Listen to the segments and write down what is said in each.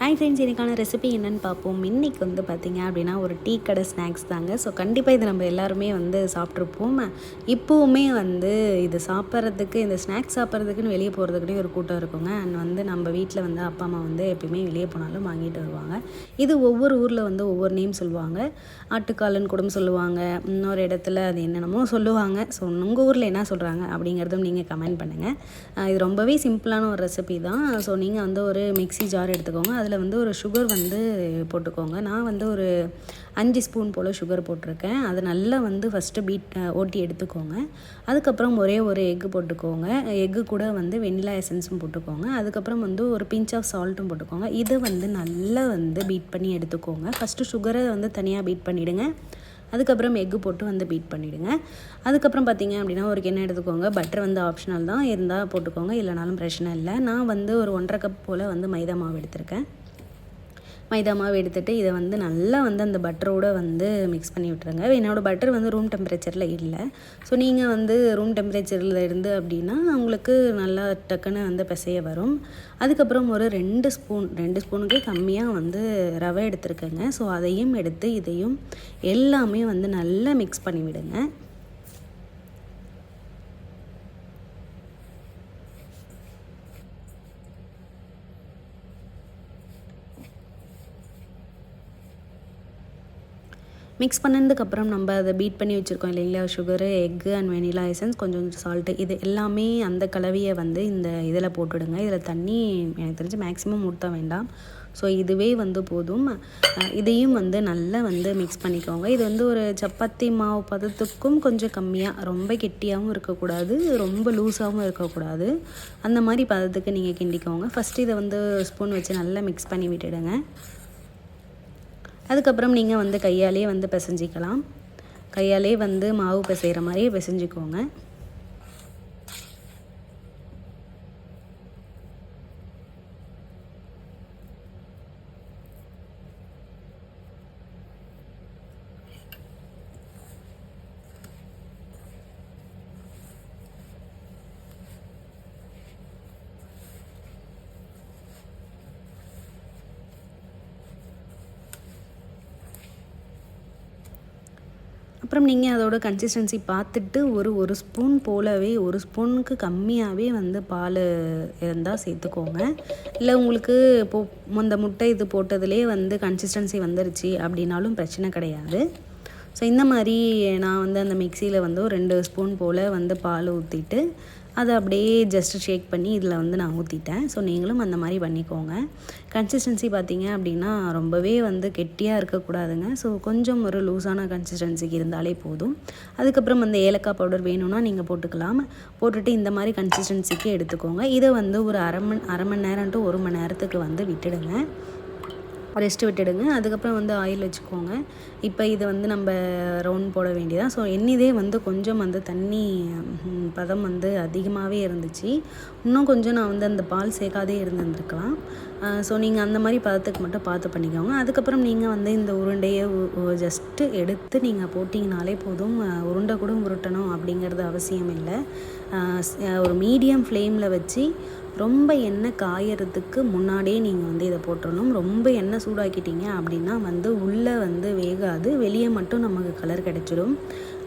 Hi friends இன்றைக்கான recipe என்னென்னு பார்ப்போம். இன்றைக்கி வந்து பார்த்திங்க அப்படின்னா ஒரு டீ கடை ஸ்நாக்ஸ் தாங்க. ஸோ கண்டிப்பாக இது நம்ம எல்லாருமே வந்து சாப்பிட்ருப்போம் இப்போவுமே வந்து இது சாப்பிட்றதுக்கு இந்த ஸ்நாக்ஸ் சாப்பிட்றதுக்குன்னு வெளியே போகிறதுக்குனே ஒரு கூட்டம் இருக்குங்க. அண்ட் வந்து நம்ம வீட்டில் வந்து அப்பா அம்மா வந்து எப்பயுமே வெளியே போனாலும் வாங்கிட்டு வருவாங்க. இது ஒவ்வொரு ஊரில் வந்து ஒவ்வொரு நேம் சொல்லுவாங்க. ஆட்டுக்காலன் குடம் சொல்லுவாங்க. இன்னொரு இடத்துல அது என்னென்னமோ சொல்லுவாங்க. ஸோ உங்கள் ஊரில் என்ன சொல்கிறாங்க அப்படிங்கிறதும் நீங்கள் கமெண்ட் பண்ணுங்கள் இது ரொம்பவே சிம்பிளான ஒரு ரெசிபி தான். ஸோ நீங்கள் வந்து ஒரு மிக்ஸி ஜார் எடுத்துக்கோங்க. அது அதில் வந்து ஒரு சுகர் வந்து போட்டுக்கோங்க. நான் வந்து ஒரு அஞ்சு ஸ்பூன் போல் சுகர் போட்டிருக்கேன். அதை நல்லா வந்து ஃபஸ்ட்டு பீட் ஓட்டி எடுத்துக்கோங்க. அதுக்கப்புறம் ஒரே ஒரு எக்கு போட்டுக்கோங்க. எக்கு கூட வந்து வெண்ணிலா எசன்ஸும் போட்டுக்கோங்க. அதுக்கப்புறம் வந்து ஒரு பிஞ்ச் ஆஃப் சால்ட்டும் போட்டுக்கோங்க. இதை வந்து நல்லா வந்து பீட் பண்ணி எடுத்துக்கோங்க. ஃபஸ்ட்டு சுகரை வந்து தனியாக பீட் பண்ணிவிடுங்க அதுக்கப்புறம் எக்கு போட்டு வந்து பீட் பண்ணிவிடுங்க அதுக்கப்புறம் பார்த்தீங்க அப்படின்னா ஒரு கிண்ணம் எடுத்துக்கோங்க. பட்டர் வந்து ஆப்ஷனல் தான். இருந்தால் போட்டுக்கோங்க. இல்லைனாலும் பிரச்சனை இல்லை. நான் வந்து ஒரு ஒன்றரை கப் போல் வந்து மைதா மாவு எடுத்திருக்கேன். மைதா மாவு எடுத்துகிட்டு இதை வந்து நல்லா வந்து அந்த பட்டரோடு வந்து மிக்ஸ் பண்ணி விட்டுருங்க. என்னோடய பட்டர் வந்து ரூம் டெம்பரேச்சரில் இல்லை. ஸோ நீங்கள் வந்து ரூம் டெம்பரேச்சரில் இருந்து அப்படின்னா உங்களுக்கு நல்லா டக்குன்னு வந்து பிசைய வரும். அதுக்கப்புறம் ஒரு ரெண்டு ஸ்பூன் ரெண்டு ஸ்பூனுக்கே கம்மியாக வந்து ரவை எடுத்துருக்கேங்க. ஸோ அதையும் எடுத்து இதையும் எல்லாமே வந்து நல்லா மிக்ஸ் பண்ணி விடுங்க. மிக்ஸ் பண்ணதுக்கப்புறம் நம்ம அதை பீட் பண்ணி வச்சுருக்கோம் இல்லைங்களா sugar egg and vanilla essence கொஞ்சம் கொஞ்சம் சால்ட்டு இது எல்லாமே அந்த கலவையை வந்து இந்த இதில் போட்டுடுங்க. இதில் தண்ணி எனக்கு தெரிஞ்சு மேக்ஸிமம் ஊற்ற வேண்டாம். ஸோ இதுவே வந்து போதும். இதையும் வந்து நல்லா வந்து மிக்ஸ் பண்ணிக்கோங்க. இது வந்து ஒரு சப்பாத்தி மாவு பதத்துக்கும் கொஞ்சம் கம்மியாக ரொம்ப கெட்டியாகவும் இருக்கக்கூடாது ரொம்ப லூஸாகவும் இருக்கக்கூடாது. அந்த மாதிரி பதத்துக்கு நீங்கள் கிண்டிக்கோங்க. ஃபஸ்ட்டு இதை வந்து ஸ்பூன் வச்சு நல்லா மிக்ஸ் பண்ணி விட்டுடுங்க. அதுக்கப்புறம் நீங்கள் வந்து கையாலே வந்து பிசைஞ்சிக்கலாம். கையாலே வந்து மாவு பிசைகிற மாதிரியே பிசைஞ்சிக்கோங்க. அப்புறம் நீங்கள் அதோட கன்சிஸ்டன்சி பார்த்துட்டு ஒரு ஒரு ஸ்பூன் போலவே ஒரு ஸ்பூனுக்கு கம்மியாகவே வந்து பால் இருந்தால் சேர்த்துக்கோங்க. இல்லை உங்களுக்கு இப்போ அந்த முட்டை இது போட்டதுலேயே வந்து கன்சிஸ்டன்சி வந்துருச்சு அப்படின்னாலும் பிரச்சனை கிடையாது. ஸோ இந்த மாதிரி நான் வந்து அந்த மிக்சியில் வந்து ஒரு ரெண்டு ஸ்பூன் போல் வந்து பால் ஊற்றிட்டு அதை அப்படியே ஜஸ்ட் ஷேக் பண்ணி இதில் வந்து நான் ஊற்றிட்டேன் ஸோ நீங்களும் அந்த மாதிரி பண்ணிக்கோங்க. கன்சிஸ்டன்சி பார்த்தீங்க அப்படின்னா ரொம்பவே வந்து கெட்டியாக இருக்கக்கூடாதுங்க. ஸோ கொஞ்சம் ஒரு லூஸான கன்சிஸ்டன்சிக்கு இருந்தாலே போதும். அதுக்கப்புறம் அந்த ஏலக்காய் பவுடர் வேணும்னா நீங்கள் போட்டுக்கலாம். போட்டுட்டு இந்த மாதிரி கன்சிஸ்டன்சிக்கு எடுத்துக்கோங்க. இதை வந்து ஒரு அரை மணி அரை மணி நேரம் டு ஒரு மணி நேரத்துக்கு வந்து விட்டுடுங்க. ரெஸ்ட் விட்டுடுங்க. அதுக்கப்புறம் வந்து ஆயில் வச்சுக்கோங்க. இப்போ இது வந்து நம்ம ரவுண்ட் போட வேண்டியதான் ஸோ என்னதே வந்து கொஞ்சம் வந்து தண்ணி பதம் வந்து அதிகமாகவே இருந்துச்சு. இன்னும் கொஞ்சம் நான் வந்து அந்த பால் சேர்க்காதே இருந்திருந்துருக்கலாம். ஸோ நீங்கள் அந்த மாதிரி பதத்துக்கு மட்டும் பார்த்து பண்ணிக்கோங்க. அதுக்கப்புறம் நீங்கள் வந்து இந்த உருண்டையை ஜஸ்ட்டு எடுத்து நீங்கள் போட்டிங்கனாலே போதும். உருண்டை கூட உருட்டணும் அப்படிங்கிறது அவசியம் இல்லை. ஒரு மீடியம் ஃப்ளேமில் வச்சு ரொம்ப எண்ணெய் காயறதுக்கு முன்னாடியே நீங்கள் வந்து இதை போட்டுடணும் ரொம்ப எண்ணெய் சூடாக்கிட்டீங்க அப்படின்னா வந்து உள்ளே வந்து வேகாது. வெளியே மட்டும் நமக்கு கலர் கிடச்சிடும்.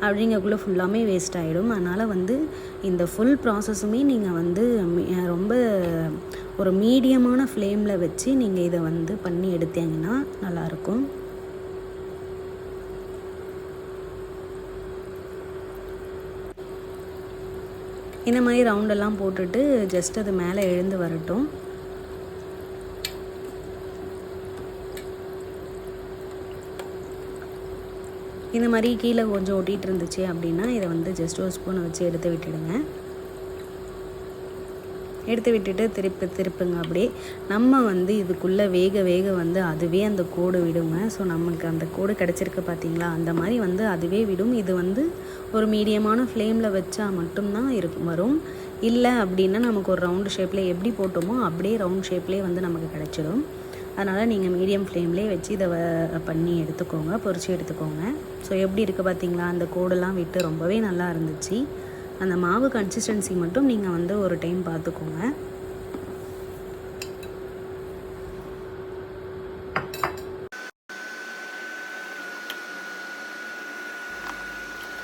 அப்படிங்கக்குள்ளே ஃபுல்லாமே வேஸ்ட் ஆகிடும் அதனால் வந்து இந்த ஃபுல் ப்ராசஸுமே நீங்கள் வந்து ரொம்ப ஒரு மீடியமான ஃப்ளேமில் வச்சு நீங்கள் இதை வந்து பண்ணி எடுத்தீங்கன்னா நல்லாயிருக்கும். இந்த மாதிரி ரவுண்டெல்லாம் போட்டுட்டு ஜஸ்ட் அது மேலே எழுந்து வரட்டும். இந்த மாதிரி கீழே கொஞ்சம் ஒட்டிகிட்டு இருந்துச்சு அப்படின்னா இதை வந்து ஜஸ்ட் ஒரு ஸ்பூனை வச்சு எடுத்து விட்டுடுங்க. எடுத்து விட்டுட்டு திருப்பி திருப்புங்க அப்படியே. நம்ம வந்து இதுக்குள்ளே வேக வேக வந்து அதுவே அந்த கோடு விடுங்க. ஸோ நமக்கு அந்த கோடு கிடச்சிருக்கு பார்த்தீங்களா அந்த மாதிரி வந்து அதுவே விடும். இது வந்து ஒரு மீடியமான ஃப்ளேமில் வச்சா மட்டும்தான் இருக்கும் வரும். இல்லை அப்படின்னா நமக்கு ஒரு ரவுண்டு ஷேப்பில் எப்படி போட்டோமோ அப்படியே ரவுண்ட் ஷேப்லேயே வந்து நமக்கு கிடச்சிடும். அதனால் நீங்கள் மீடியம் ஃப்ளேம்லேயே வச்சு இதை பண்ணி எடுத்துக்கோங்க. பொறிச்சு எடுத்துக்கோங்க. ஸோ எப்படி இருக்குது பார்த்தீங்களா அந்த கோடெல்லாம் விட்டு ரொம்பவே நல்லா இருந்துச்சு. அந்த மாவு கன்சிஸ்டன்சி மட்டும் நீங்கள் வந்து ஒரு டைம் பார்த்துக்கோங்க.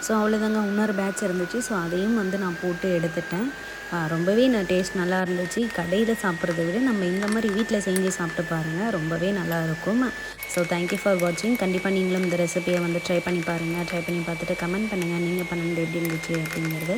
ஸோ அவ்வளோதாங்க இன்னொரு பேட்ச் இருந்துச்சு. ஸோ அதையும் வந்து நான் போட்டு எடுத்துட்டேன். ரொம்பவே நான் டேஸ்ட் நல்லா இருந்துச்சு. கடையில் சாப்பிட்றத விட நம்ம இந்த மாதிரி வீட்டில் செஞ்சு சாப்பிட்டு பாருங்கள் ரொம்பவே நல்லா இருக்கும். ஸோ தேங்க்யூ ஃபார் வாட்சிங் கண்டிப்பாக நீங்களும் இந்த ரெசிபியை வந்து ட்ரை பண்ணி பாருங்கள் ட்ரை பண்ணி பார்த்துட்டு கமெண்ட் பண்ணுங்கள் நீங்கள் பண்ணது எப்படி இருந்துச்சு அப்படிங்கிறது.